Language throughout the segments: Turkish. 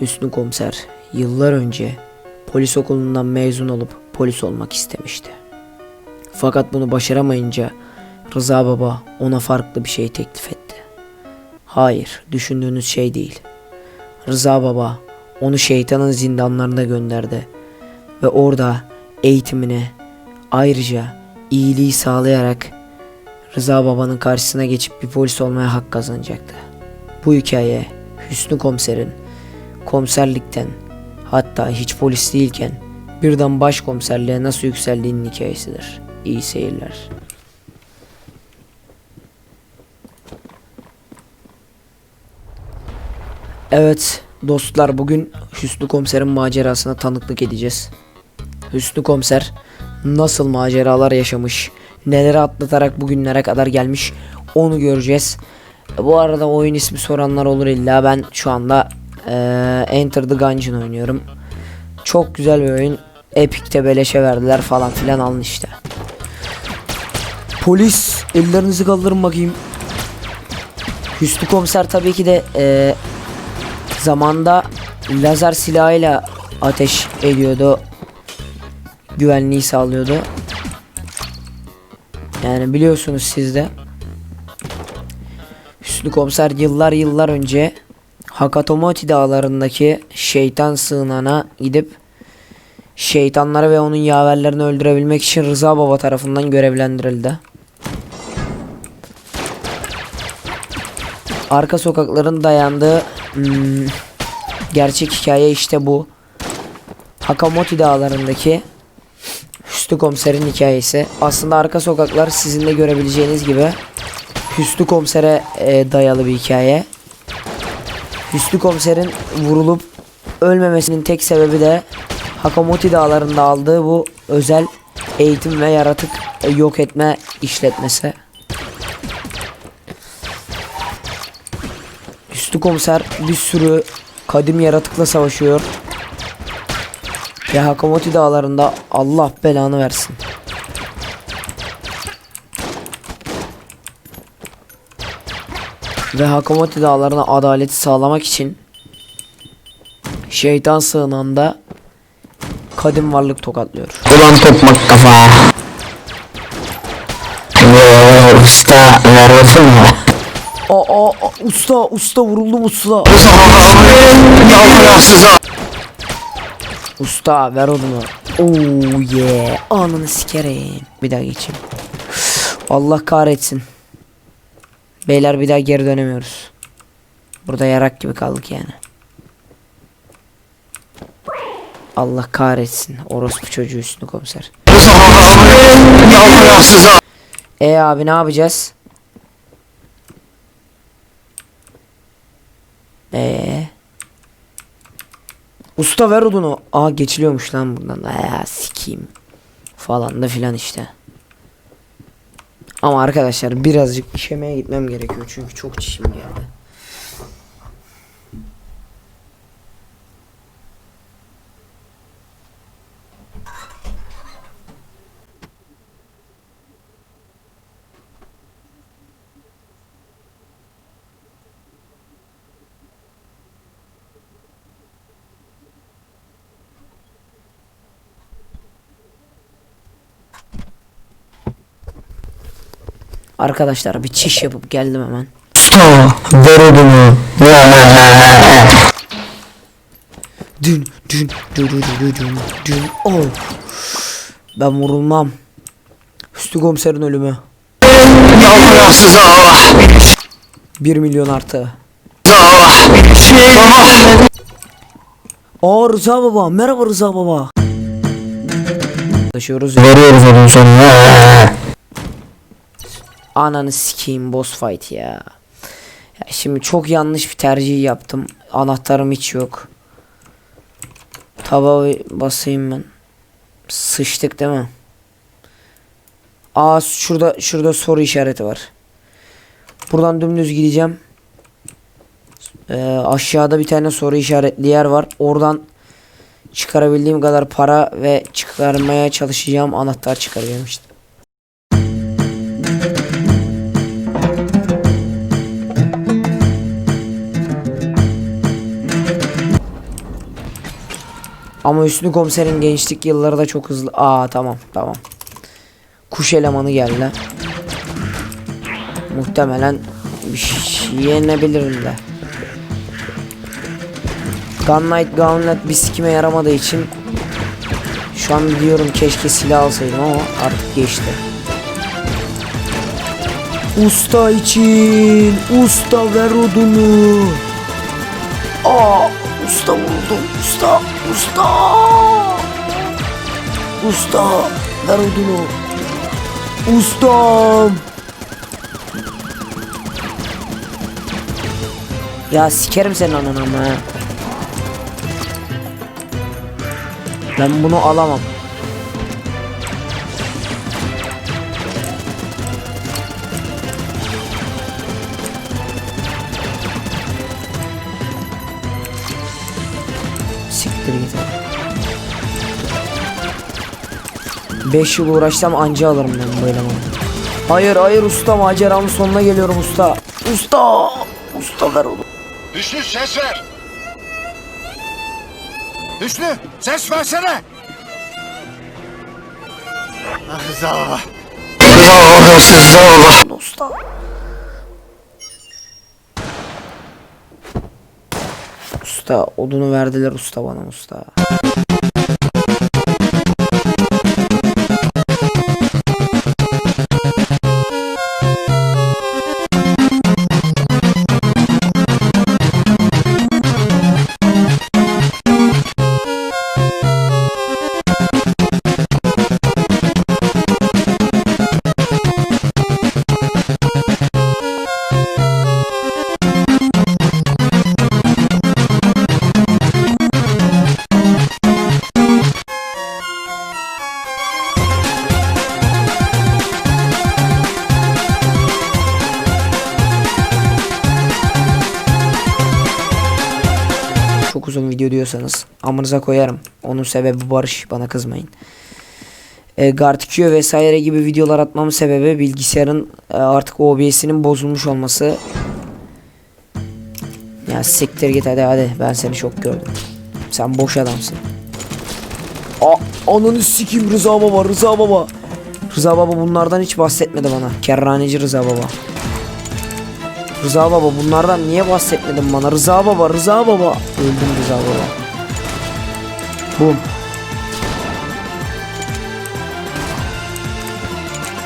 Hüsnü komiser yıllar önce polis okulundan mezun olup polis olmak istemişti. Fakat bunu başaramayınca Rıza baba ona farklı bir şey teklif etti. Hayır, düşündüğünüz şey değil. Rıza baba onu şeytanın zindanlarına gönderdi ve orada eğitimine ayrıca iyiliği sağlayarak Rıza babanın karşısına geçip bir polis olmaya hak kazanacaktı. Bu hikaye Hüsnü komiserin komiserlikten hatta hiç polis değilken birden başkomiserliğe nasıl yükseldiğinin hikayesidir. İyi seyirler. Evet dostlar bugün Hüsnü komiserin macerasına tanıklık edeceğiz. Hüsnü komiser nasıl maceralar yaşamış, neleri atlatarak bugünlere kadar gelmiş onu göreceğiz. Bu arada oyun ismi soranlar olur illa ben şu anda eee, Enter the Gungeon oynuyorum. Çok güzel bir oyun. Epic'te beleşe verdiler falan filan alın işte. Polis ellerinizi kaldırın bakayım. Hüsnü komiser tabii ki de eee zamanda lazer silahıyla ateş ediyordu. Güvenliği sağlıyordu. Yani biliyorsunuz siz de. Hüsnü Komiser yıllar yıllar önce Hakatomoti dağlarındaki şeytan sığınana gidip şeytanları ve onun yaverlerini öldürebilmek için Rıza Baba tarafından görevlendirildi. Arka sokakların dayandığı hmm, gerçek hikaye işte bu. Hakamoti dağlarındaki Hüsnü Komiser'in hikayesi. Aslında arka sokaklar sizin de görebileceğiniz gibi Hüsnü Komiser'e e, dayalı bir hikaye. Hüsnü Komiser'in vurulup ölmemesinin tek sebebi de Hakamoti dağlarında aldığı bu özel eğitim ve yaratık e, yok etme işletmesi. Hüsnü Komiser bir sürü kadim yaratıkla savaşıyor. Ve Hakamoti dağlarında Allah belanı versin. Ve Hakamoti dağlarına adaleti sağlamak için şeytan sığınağında kadim varlık tokatlıyor. Ulan tokmak kafa. Usta verirsin mi? Aa, aa, usta usta vuruldum usta. Usta ver onu. Oh yeah. Ananı sikerim. Bir daha geçeyim. Allah kahretsin. Beyler bir daha geri dönemiyoruz. Burada yarak gibi kaldık yani. Allah kahretsin. Orospu çocuğu üstünü komiser. E abi ne yapacağız? Ee. Usta ver odunu. Aa geçiliyormuş lan buradan. Aa sikeyim. Falan da filan işte. Ama arkadaşlar birazcık işemeye gitmem gerekiyor çünkü çok çişim geldi. Arkadaşlar bir çiş yapıp geldim hemen. Usta ver odunu. Dün dün dün dün dün dün oh. Ben vurulmam. Üstü komiserin ölümü. 1 milyon artı. Aa Rıza baba. Merhaba Rıza baba. Taşıyoruz. Veriyoruz odun sonuna. Ananı sikeyim boss fight ya. ya. Şimdi çok yanlış bir tercih yaptım. Anahtarım hiç yok. Taba basayım ben. Sıçtık değil mi? Aa şurada şurada soru işareti var. Buradan dümdüz gideceğim. Ee, aşağıda bir tane soru işaretli yer var. Oradan çıkarabildiğim kadar para ve çıkarmaya çalışacağım. Anahtar çıkaracağım işte. Ama Hüsnü komiserin gençlik yılları da çok hızlı. Aa tamam tamam. Kuş elemanı geldi. Muhtemelen bir şey yenebilirim de. Gunlight Gauntlet bir sikime yaramadığı için şu an diyorum keşke silah alsaydım ama artık geçti. Usta için, usta ver odunu. Aa, usta buldum, usta, usta. Usta, ver odunu. Ustam. Ya sikerim senin ananı ama. Ben bunu alamam. Siktir git abi. 5 yıl uğraşsam anca alırım ben bu elemanı. Hayır hayır usta maceramın sonuna geliyorum usta. Usta! Usta ver onu. Hüsnü ses ver. Hüsnü ses versene. Ah Rıza baba. Usta. Usta odunu verdiler usta bana usta. Diyorsanız amınıza koyarım. Onun sebebi Barış bana kızmayın. E, Gartikio vesaire gibi videolar atmamın sebebi bilgisayarın e, artık OBS'inin bozulmuş olması. Ya siktir git hadi hadi ben seni çok gördüm. Sen boş adamsın. A ananı sikim Rıza baba Rıza baba. Rıza baba bunlardan hiç bahsetmedi bana. Kerraneci Rıza baba. Rıza baba bunlardan niye bahsetmedin bana? Rıza baba Rıza baba. Öldüm Rıza baba. Bum.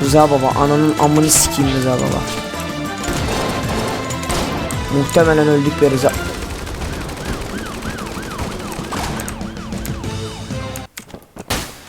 Rıza baba ananın amını sikeyim Rıza baba. Muhtemelen öldük be Rıza.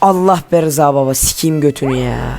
Allah be Rıza baba sikeyim götünü ya.